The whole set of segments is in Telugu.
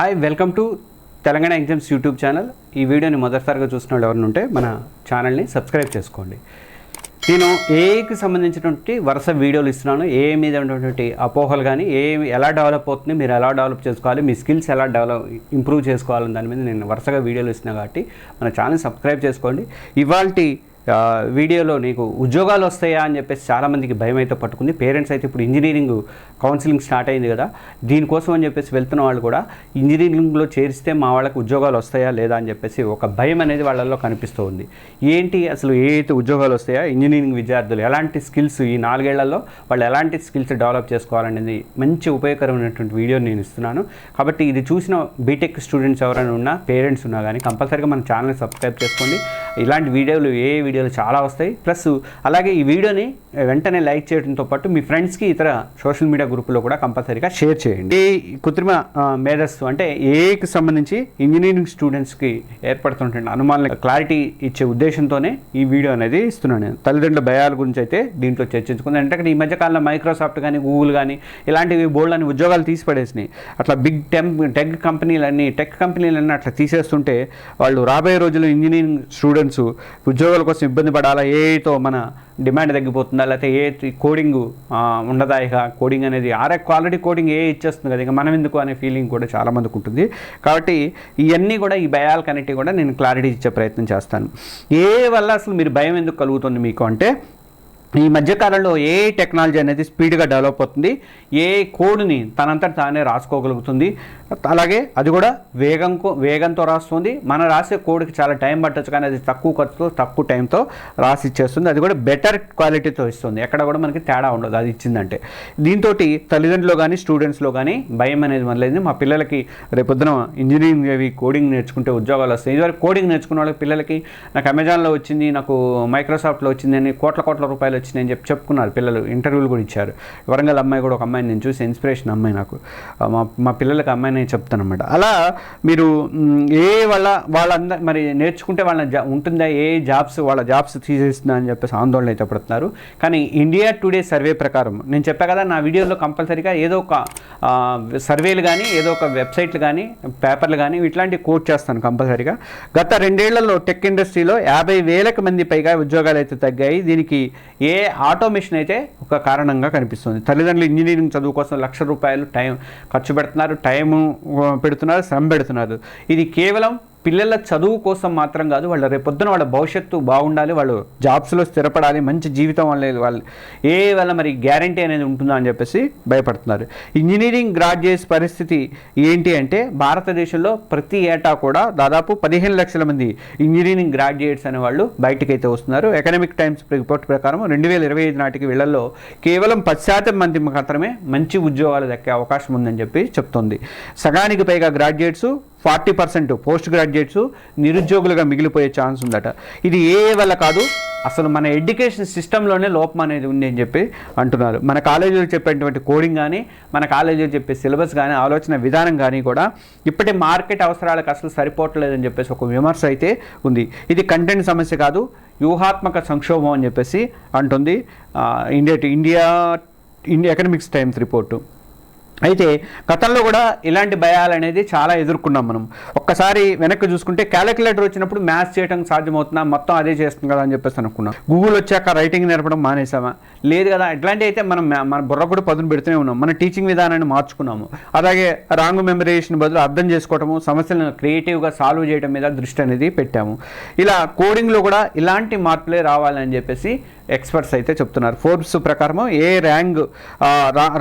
Hi welcome to Telangana exams YouTube channel ఈ వీడియోని మొదటిసారిగా చూసిన వాళ్ళు ఎవరైనా ఉంటే మన ఛానల్ని సబ్స్క్రైబ్ చేసుకోండి. నేను ఏఐకి సంబంధించినటువంటి వరుస వీడియోలు ఇస్తున్నాను. ఏ మీద ఉన్నటువంటి అపోహలు కానీ ఏ ఎలా డెవలప్ అవుతుంది మీరు ఎలా డెవలప్ చేసుకోవాలి మీ స్కిల్స్ ఎలా డెవలప్ ఇంప్రూవ్ చేసుకోవాలని దాని మీద నేను వరుసగా వీడియోలు ఇస్తున్నాను కాబట్టి మన ఛానల్ సబ్స్క్రైబ్ చేసుకోండి. ఇవాళ వీడియోలో నీకు ఉద్యోగాలు వస్తాయా అని చెప్పేసి చాలామందికి భయం అయితే పట్టుకుంది. పేరెంట్స్ అయితే ఇప్పుడు ఇంజనీరింగ్ కౌన్సిలింగ్ స్టార్ట్ అయింది కదా దీనికోసం అని చెప్పేసి వెళ్తున్న వాళ్ళు కూడా ఇంజనీరింగ్లో చేరిస్తే మా వాళ్ళకి ఉద్యోగాలు వస్తాయా లేదా అని చెప్పేసి ఒక భయం అనేది వాళ్ళల్లో కనిపిస్తూ ఉంది. ఏంటి అసలు ఏ అయితే ఉద్యోగాలు వస్తాయా? ఇంజనీరింగ్ విద్యార్థులు ఎలాంటి స్కిల్స్ ఈ నాలుగేళ్ళలో వాళ్ళు ఎలాంటి స్కిల్స్ డెవలప్ చేసుకోవాలనేది మంచి ఉపయోగకరమైనటువంటి వీడియో నేను ఇస్తున్నాను. కాబట్టి ఇది చూసిన బీటెక్ స్టూడెంట్స్ ఎవరైనా ఉన్నా పేరెంట్స్ ఉన్నా కానీ కంపల్సరీగా మన ఛానల్ సబ్స్క్రైబ్ చేసుకోండి. ఇలాంటి వీడియోలు ఏ వీడియో వీడియోలు చాలా వస్తాయి. ప్లస్ అలాగే ఈ వీడియోని వెంటనే లైక్ చేయడంతో పాటు మీ ఫ్రెండ్స్కి ఇతర సోషల్ మీడియా గ్రూపుల్లో కూడా కంపల్సరీగా షేర్ చేయండి. ఈ కృత్రిమ మేధస్సు అంటే ఏకి సంబంధించి ఇంజనీరింగ్ స్టూడెంట్స్కి ఏర్పడుతున్న అనుమానాలకు క్లారిటీ ఇచ్చే ఉద్దేశంతోనే ఈ వీడియో అనేది ఇస్తున్నాను నేను. తల్లిదండ్రుల భయాల గురించి అయితే దీంట్లో చర్చించుకుందాం. అంటే ఈ మధ్యకాలంలో మైక్రోసాఫ్ట్ కానీ గూగుల్ కానీ ఇలాంటివి బోల్డ్ అని ఉద్యోగాలు తీసిపడేసినాయి. అట్లా బిగ్ టెం టెక్ కంపెనీలన్నీ టెక్ కంపెనీలన్నీ అట్లా తీసేస్తుంటే వాళ్ళు రాబోయే రోజుల్లో ఇంజనీరింగ్ స్టూడెంట్స్ ఉద్యోగాల కోసం ఇబ్బంది పడాలా? ఏతో మన డిమాండ్ తగ్గిపోతుందా? లేకపోతే ఏ కోడింగ్ ఉండదా ఇక? కోడింగ్ అనేది ఆరే క్వాలిటీ కోడింగ్ ఏ ఇచ్చేస్తుంది కదా? ఇక మనం ఎందుకు అనే ఫీలింగ్ కూడా చాలా మందికి ఉంటుంది. కాబట్టి ఇవన్నీ కూడా ఈ భయాల భయాలకన్నిటి కూడా నేను క్లారిటీ ఇచ్చే ప్రయత్నం చేస్తాను. ఏ వల్ల అసలు మీరు భయం ఎందుకు కలుగుతుంది మీకు అంటే ఈ మధ్యకాలంలో ఏ టెక్నాలజీ అనేది స్పీడ్గా డెవలప్ అవుతుంది ఏ కోడ్ని తనంతట తానే రాసుకోగలుగుతుంది అలాగే అది కూడా వేగంకు వేగంతో రాస్తుంది. మన రాసే కోడ్కి చాలా టైం పట్టొచ్చు కానీ అది తక్కువ ఖర్చుతో తక్కువ టైంతో రాసి ఇచ్చేస్తుంది. అది కూడా బెటర్ క్వాలిటీతో ఇస్తుంది. ఎక్కడ కూడా మనకి తేడా ఉండదు అది ఇచ్చిందంటే. దీంతో తల్లిదండ్రులు కానీ స్టూడెంట్స్లో కానీ భయం అనేది మొదలైంది. మా పిల్లలకి రేపొద్దున ఇంజనీరింగ్ అవి కోడింగ్ నేర్చుకుంటే ఉద్యోగాలు వస్తాయి. ఇదివరకు కోడింగ్ నేర్చుకున్న వాళ్ళకి పిల్లలకి నాకు అమెజాన్లో వచ్చింది నాకు మైక్రోసాఫ్ట్లో వచ్చింది అని కోట్ల కోట్ల రూపాయలు వచ్చినాయని చెప్పి చెప్పుకున్నారు. పిల్లలు ఇంటర్వ్యూలు కూడా ఇచ్చారు. వరంగల్ అమ్మాయి కూడా ఒక అమ్మాయిని నేను చూసి ఇన్స్పిరేషన్ అమ్మాయి నాకు. మా మా పిల్లలకి అమ్మాయిని చెప్తాను అనమాట అలా మీరు ఏ వాళ్ళ వాళ్ళందరూ మరి నేర్చుకుంటే వాళ్ళ జా ఉంటుందా? ఏ జాబ్స్ వాళ్ళ జాబ్స్ తీసేస్తుందా అని చెప్పేసి ఆందోళన అయితే పడుతున్నారు. కానీ ఇండియా టుడే సర్వే ప్రకారం నేను చెప్పా కదా నా వీడియోలో కంపల్సరీగా ఏదో ఒక సర్వేలు కానీ ఏదో ఒక వెబ్సైట్లు కానీ పేపర్లు కానీ ఇట్లాంటివి కోట్ చేస్తాను కంపల్సరీగా. గత రెండేళ్ళలో టెక్ ఇండస్ట్రీలో యాభై వేలకు మంది పైగా ఉద్యోగాలు అయితే తగ్గాయి. దీనికి ఏ ఏ ఆటోమేషన్ అయితే ఒక కారణంగా కనిపిస్తుంది. తల్లిదండ్రులు ఇంజనీరింగ్ చదువు కోసం లక్ష రూపాయలు టైం ఖర్చు పెడుతున్నారు టైము పెడుతున్నారు శ్రమ పెడుతున్నారు. ఇది కేవలం పిల్లల చదువు కోసం మాత్రం కాదు వాళ్ళ రేపొద్దున వాళ్ళ భవిష్యత్తు బాగుండాలి వాళ్ళు జాబ్స్లో స్థిరపడాలి మంచి జీవితం అనేది వాళ్ళు ఏ వల్ల మరి గ్యారంటీ అనేది ఉంటుందా అని చెప్పేసి భయపడుతున్నారు. ఇంజనీరింగ్ గ్రాడ్యుయేట్స్ పరిస్థితి ఏంటి అంటే భారతదేశంలో ప్రతి ఏటా కూడా దాదాపు పదిహేను లక్షల మంది ఇంజనీరింగ్ గ్రాడ్యుయేట్స్ అనే వాళ్ళు బయటికి అయితే వస్తున్నారు. ఎకనామిక్ టైమ్స్ రిపోర్ట్ ప్రకారం రెండు వేల ఇరవై ఐదు నాటికి వీళ్ళల్లో కేవలం పది శాతం మంది మాత్రమే మంచి ఉద్యోగాలు దక్కే అవకాశం ఉందని చెప్పి చెప్తోంది. సగానికి పైగా graduates forty percent post graduates నిరుద్యోగులుగా మిగిలిపోయే ఛాన్స్ ఉందట. ఇది ఏ వల్ల కాదు అసలు మన ఎడ్యుకేషన్ సిస్టంలోనే లోపం అనేది ఉంది అని చెప్పి అంటున్నారు. మన కాలేజీలో చెప్పేటువంటి కోడింగ్ కానీ మన కాలేజీలో చెప్పే సిలబస్ కానీ ఆలోచన విధానం కానీ కూడా ఇప్పటి మార్కెట్ అవసరాలకు అసలు సరిపోవట్లేదని చెప్పేసి ఒక విమర్శ అయితే ఉంది. ఇది కంటెంట్ సమస్య కాదు వ్యూహాత్మక సంక్షోభం అని చెప్పేసి అంటుంది India India India economics Times report. అయితే గతంలో కూడా ఇలాంటి భయాలు అనేది చాలా ఎదుర్కొన్నాం మనం. ఒక్కసారి వెనక్కి చూసుకుంటే క్యాలిక్యులేటర్ వచ్చినప్పుడు మ్యాథ్స్ చేయడం సాధ్యమవుతుందా? మొత్తం అదే చేస్తుంది కదా అని చెప్పేసి అనుకున్నాం. గూగుల్ వచ్చాక రైటింగ్ నేర్పడం మానేసామా లేదు కదా ఇట్లాంటి అయితే మనం మన బుర్ర కూడా పదును పెడుతూనే ఉన్నాం. మన టీచింగ్ విధానాన్ని మార్చుకున్నాము. అలాగే రాంగ్ మెమరేషన్ బదులు అర్థం చేసుకోవటము సమస్యలను క్రియేటివ్గా సాల్వ్ చేయడం మీద దృష్టి అనేది పెట్టాము. ఇలా కోడింగ్లో కూడా ఇలాంటి మార్పులే రావాలని చెప్పేసి ఎక్స్పర్ట్స్ అయితే చెప్తున్నారు. ఫోర్బ్స్ ప్రకారం ఏ ర్యాంగ్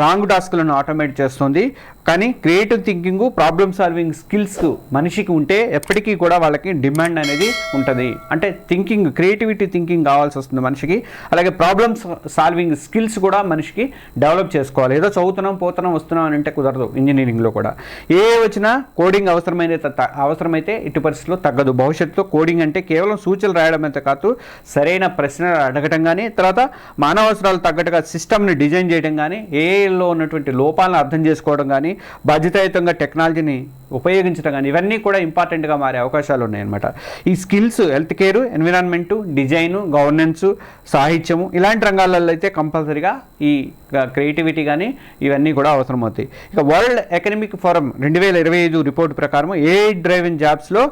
రాంగ్ టాస్క్లను ఆటోమేట్ చేస్తుంది. కానీ creative thinking problem solving skills మనిషికి ఉంటే ఎప్పటికీ కూడా వాళ్ళకి డిమాండ్ అనేది ఉంటుంది. అంటే థింకింగ్ క్రియేటివిటీ థింకింగ్ కావాల్సి వస్తుంది మనిషికి. అలాగే ప్రాబ్లమ్స్ సాల్వింగ్ స్కిల్స్ కూడా మనిషికి డెవలప్ చేసుకోవాలి. ఏదో చదువుతున్నాం పోతున్నాం వస్తున్నాం అని అంటే కుదరదు ఇంజనీరింగ్లో కూడా. ఏ వచ్చినా కోడింగ్ అవసరమైన అవసరమైతే ఇటు పరిస్థితుల్లో తగ్గదు. భవిష్యత్తులో కోడింగ్ అంటే కేవలం సూచనలు రాయడం కాదు. సరైన ప్రశ్నలు అడగటం కానీ తర్వాత మానవ అవసరాలు తగ్గట్టుగా సిస్టమ్ని డిజైన్ చేయడం కానీ ఏఐలో ఉన్నటువంటి లోపాలను అర్థం చేసుకోవడం కానీ బాధ్యతాయుతంగా టెక్నాలజీని ఉపయోగించడం కానీ ఇవన్నీ కూడా ఇంపార్టెంట్గా మారే అవకాశాలు ఉన్నాయన్నమాట. ఈ skills health care environment design governance సాహిత్యము ఇలాంటి రంగాలలో అయితే కంపల్సరీగా ఈ క్రియేటివిటీ కానీ ఇవన్నీ కూడా అవసరమవుతాయి. ఇక వరల్డ్ ఎకనమిక్ ఫోరం రెండు వేల ఇరవై ఐదు రిపోర్ట్ ప్రకారం ఏ డ్రైవింగ్ జాబ్స్లో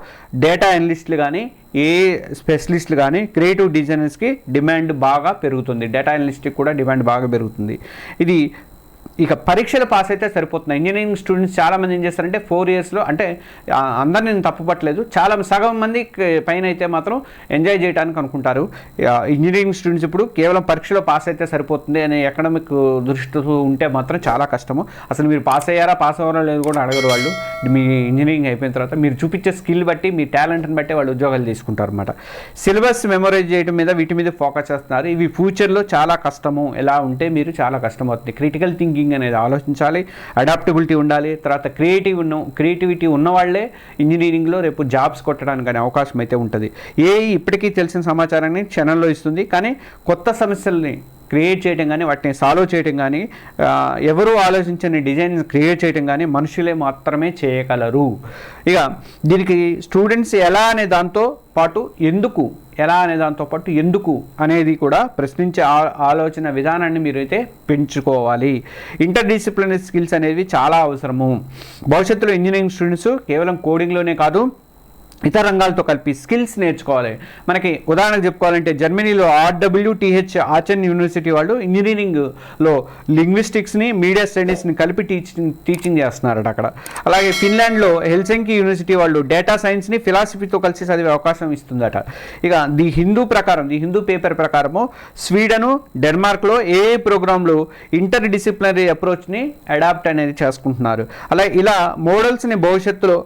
డేటా అనలిస్టులు కానీ ఏ స్పెషలిస్ట్లు కానీ క్రియేటివ్ డిజైనర్స్కి డిమాండ్ బాగా పెరుగుతుంది. డేటా అనలిస్ట్కి కూడా డిమాండ్ బాగా పెరుగుతుంది. ఇది ఇక పరీక్షలు పాస్ అయితే సరిపోతున్నాయి. ఇంజనీరింగ్ స్టూడెంట్స్ చాలామంది ఏం చేస్తారంటే ఫోర్ ఇయర్స్లో అంటే అందరిని నేను తప్పుపట్టలేదు చాలా సగం మంది పైన అయితే మాత్రం ఎంజాయ్ చేయడానికి అనుకుంటారు. ఇంజనీరింగ్ స్టూడెంట్స్ ఇప్పుడు కేవలం పరీక్షలో పాస్ అయితే సరిపోతుంది అనే ఎకనామిక్ దృష్టితో ఉంటే మాత్రం చాలా కష్టము. అసలు మీరు పాస్ అయ్యారా పాస్ అవ్వరా లేదు కూడా అడగరు వాళ్ళు. మీ ఇంజనీరింగ్ అయిపోయిన తర్వాత మీరు చూపించే స్కిల్ బట్టి మీ టాలెంట్ని బట్టి వాళ్ళు ఉద్యోగాలు తీసుకుంటారు అనమాట సిలబస్ మెమొరైజ్ చేయడం మీద వీటి మీద ఫోకస్ చేస్తున్నారు. ఇవి ఫ్యూచర్లో చాలా కష్టము. ఎలా ఉంటే మీరు చాలా కష్టం అవుతుంది క్రిటికల్ థింకింగ్ అనేది ఆలోచించాలి అడాప్టబిలిటీ ఉండాలి తర్వాత క్రియేటివ్ ఉన్న క్రియేటివిటీ ఉన్నవాళ్ళే ఇంజనీరింగ్లో రేపు జాబ్స్ కొట్టడానికి అనే అవకాశం అయితే ఉంటుంది. ఏ ఇప్పటికీ తెలిసిన సమాచారాన్ని క్షణంలో ఇస్తుంది కానీ కొత్త సమస్యల్ని క్రియేట్ చేయడం కానీ వాటిని సాల్వ్ చేయడం కానీ ఎవరు ఆలోచించని డిజైన్ క్రియేట్ చేయడం కానీ మనుషులే మాత్రమే చేయగలరు. ఇక దీనికి స్టూడెంట్స్ ఎలా అనే దాంతో పాటు ఎందుకు ఎలా అనే దాంతో పాటు ఎందుకు అనేది కూడా ప్రశ్నించే ఆ- ఆలోచన విధానాన్ని మీరైతే పెంచుకోవాలి. ఇంటర్ డిసిప్లినరీ స్కిల్స్ అనేవి చాలా అవసరము. భవిష్యత్తులో ఇంజనీరింగ్ స్టూడెంట్స్ కేవలం కోడింగ్లోనే కాదు ఇతర రంగాలతో కలిపి స్కిల్స్ నేర్చుకోవాలి. మనకి ఉదాహరణకు చెప్పుకోవాలంటే జర్మనీలో ఆర్డబ్ల్యూటీహెచ్ ఆచన్ యూనివర్సిటీ వాళ్ళు ఇంజనీరింగ్లో లింగ్విస్టిక్స్ని మీడియా స్టడీస్ని కలిపి టీచింగ్ టీచింగ్ చేస్తున్నారట అక్కడ. అలాగే ఫిన్లాండ్లో హెల్సెంకి యూనివర్సిటీ వాళ్ళు డేటా సైన్స్ని ఫిలాసఫీతో కలిసి చదివే అవకాశం ఇస్తుందట. ఇక ది హిందూ ప్రకారం ది హిందూ పేపర్ ప్రకారము స్వీడను డెన్మార్క్లో ఏ ప్రోగ్రాంలు ఇంటర్ డిసిప్లినరీ అప్రోచ్ని అడాప్ట్ అనేది చేసుకుంటున్నారు. అలా ఇలా మోడల్స్ని భవిష్యత్తులో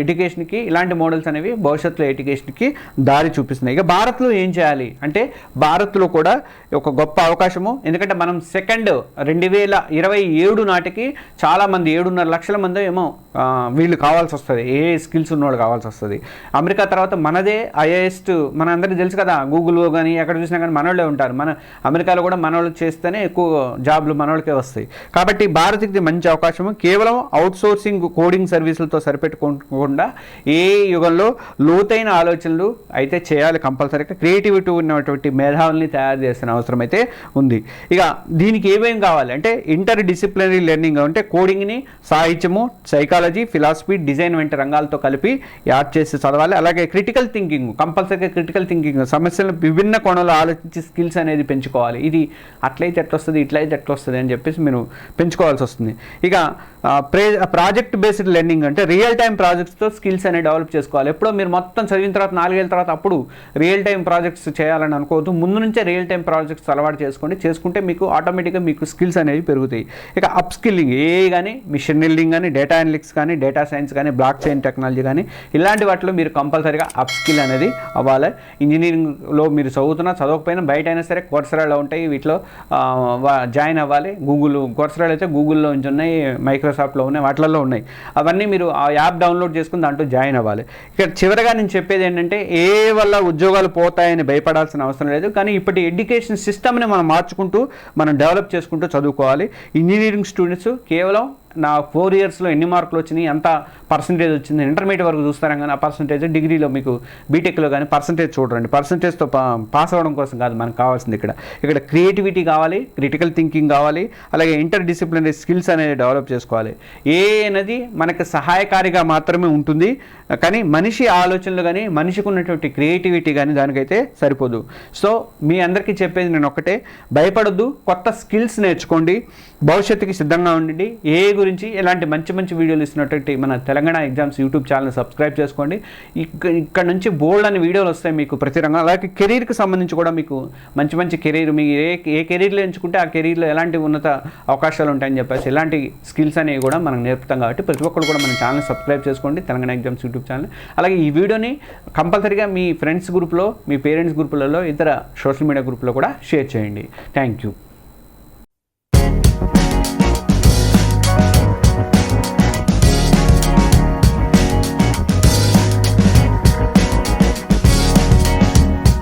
ఎడ్యుకేషన్కి ఇలాంటి మోడల్స్ అనేవి భవిష్యత్తులో ఎడ్యుకేషన్కి దారి చూపిస్తున్నాయి. ఇక భారత్లో ఏం చేయాలి? అంటే భారత్లో కూడా ఒక గొప్ప అవకాశము. ఎందుకంటే మనం సెకండ్ రెండు వేల ఇరవై ఏడు నాటికి చాలామంది ఏడున్నర లక్షల మంది ఏమో వీళ్ళు కావాల్సి వస్తుంది. ఏ స్కిల్స్ ఉన్నవాళ్ళు కావాల్సి వస్తుంది. అమెరికా తర్వాత మనదే ఐఏఎస్ట్ మన అందరికీ తెలుసు కదా గూగుల్లో కానీ ఎక్కడ చూసినా కానీ మనోళ్ళే ఉంటారు. మన అమెరికాలో కూడా మనోళ్ళు చేస్తేనే ఎక్కువ జాబ్లు మనోళ్ళకే వస్తాయి. కాబట్టి భారత్కి మంచి అవకాశము. కేవలం అవుట్ సోర్సింగ్ కోడింగ్ సర్వీసులతో సరిపెట్టుకోకుండా ఏ యుగంలో లోతైన ఆలోచనలు అయితే చేయాలి కంపల్సరీగా క్రియేటివిటీ ఉన్నటువంటి మేధావుల్ని తయారు చేసిన అవసరం అయితే ఉంది. ఇక దీనికి ఏమేమి కావాలి? అంటే ఇంటర్ డిసిప్లినరీ లెర్నింగ్ అంటే కోడింగ్ని సాహిత్యము సైకాలజీ ఫిలాసఫీ డిజైన్ వంటి రంగాలతో కలిపి యాడ్ చేసి చదవాలి. అలాగే క్రిటికల్ థింకింగ్ కంపల్సరీగా క్రిటికల్ థింకింగ్ సమస్యలను విభిన్న కోణంలో ఆలోచించి స్కిల్స్ అనేది పెంచుకోవాలి. ఇది అట్లయితే ఎట్లా వస్తుంది ఇట్లయితే ఎట్లా వస్తుంది అని చెప్పేసి మీరు పెంచుకోవాల్సి వస్తుంది. ఇక ప్రే ప్రాజెక్ట్ బేస్డ్ లెర్నింగ్ అంటే రియల్ టైం ప్రాజెక్ట్స్తో స్కిల్స్ అనేవి డెవలప్ చేసుకోవాలి. ఎప్పుడో మీరు మొత్తం చదివిన తర్వాత నాలుగేళ్ళ తర్వాత అప్పుడు రియల్ టైం ప్రాజెక్ట్స్ చేయాలని అనుకోవద్దు. ముందు నుంచే రియల్ టైం ప్రాజెక్ట్స్ అలవాటు చేసుకోండి. చేసుకుంటే మీకు ఆటోమేటిక్గా మీకు స్కిల్స్ అనేవి పెరుగుతాయి. ఇక అప్ స్కిల్లింగ్ ఏ కానీ మిషన్ బిల్డింగ్ కానీ డేటా అనలిక్స్ కానీ డేటా సైన్స్ కానీ బ్లాక్ చైన్ టెక్నాలజీ కానీ ఇలాంటి వాటిలో మీరు కంపల్సరీగా అప్ స్కిల్ అనేది అవ్వాలి. ఇంజనీరింగ్లో మీరు చదువుతున్నా చదవకపోయినా బయట అయినా సరే కోర్సరాలో ఉంటాయి. వీటిలో జాయిన్ అవ్వాలి. గూగుల్ కోర్సరాలు అయితే గూగుల్లో నుంచి ఉన్నాయి మైక్రోసాఫ్ట్లో ఉన్నాయి వాటిలలో ఉన్నాయి. అవన్నీ మీరు ఆ యాప్ డౌన్లోడ్ చేసుకుని దాంట్లో జాయిన్ అవ్వాలి. ఇక్కడ చివరగా నేను చెప్పేది ఏంటంటే ఏ వల్ల ఉద్యోగాలు పోతాయని భయపడాల్సిన అవసరం లేదు. కానీ ఇప్పటి ఎడ్యుకేషన్ సిస్టమ్ని మనం మార్చుకుంటూ మనం డెవలప్ చేసుకుంటూ చదువుకోవాలి. ఇంజనీరింగ్ స్టూడెంట్స్ కేవలం నా ఫోర్ ఇయర్స్లో ఎన్ని మార్కులు వచ్చినాయి ఎంత పర్సంటేజ్ వచ్చింది ఇంటర్మీడియట్ వరకు చూస్తారా కానీ ఆ పర్సంటేజ్ డిగ్రీలో మీకు బీటెక్లో కానీ పర్సంటేజ్ చూడండి. పర్సంటేజ్తో పాస్ అవ్వడం కోసం కాదు మనకు కావాల్సింది ఇక్కడ. ఇక్కడ క్రియేటివిటీ కావాలి క్రిటికల్ థింకింగ్ కావాలి అలాగే ఇంటర్ డిసిప్లినరీ స్కిల్స్ అనేది డెవలప్ చేసుకోవాలి. ఏ అనేది మనకు సహాయకారిగా మాత్రమే ఉంటుంది కానీ మనిషి ఆలోచనలు కానీ మనిషికి ఉన్నటువంటి క్రియేటివిటీ కానీ దానికైతే సరిపోదు. సో మీ అందరికీ చెప్పేది నేను ఒకటే భయపడొద్దు కొత్త స్కిల్స్ నేర్చుకోండి. భవిష్యత్తుకి సిద్ధంగా ఉండండి. ఏ గురించి ఇలాంటి మంచి మంచి వీడియోలు ఇస్తున్నటువంటి మన Telangana exams YouTube channel subscribe చేసుకోండి. ఇక్క ఇక్కడ నుంచి బోల్డ్ అని వీడియోలు వస్తాయి మీకు ప్రతి రంగం. అలాగే కెరీర్కి సంబంధించి కూడా మీకు మంచి మంచి కెరీర్ మీ ఏ ఏ కెరీర్లో ఎంచుకుంటే ఆ కెరీర్లో ఎలాంటి ఉన్నత అవకాశాలు ఉంటాయని చెప్పేసి ఇలాంటి స్కిల్స్ అనేవి కూడా మనం నేర్పుతాం కాబట్టి ప్రతి ఒక్కరు కూడా మన ఛానల్ సబ్స్క్రైబ్ చేసుకోండి. తెలంగాణ ఎగ్జామ్స్ యూట్యూబ్ ఛానల్ అలాగే ఈ వీడియోని కంపల్సరీగా మీ ఫ్రెండ్స్ గ్రూప్లో మీ పేరెంట్స్ గ్రూపులలో ఇతర సోషల్ మీడియా గ్రూప్లో కూడా షేర్ చేయండి. Thank you.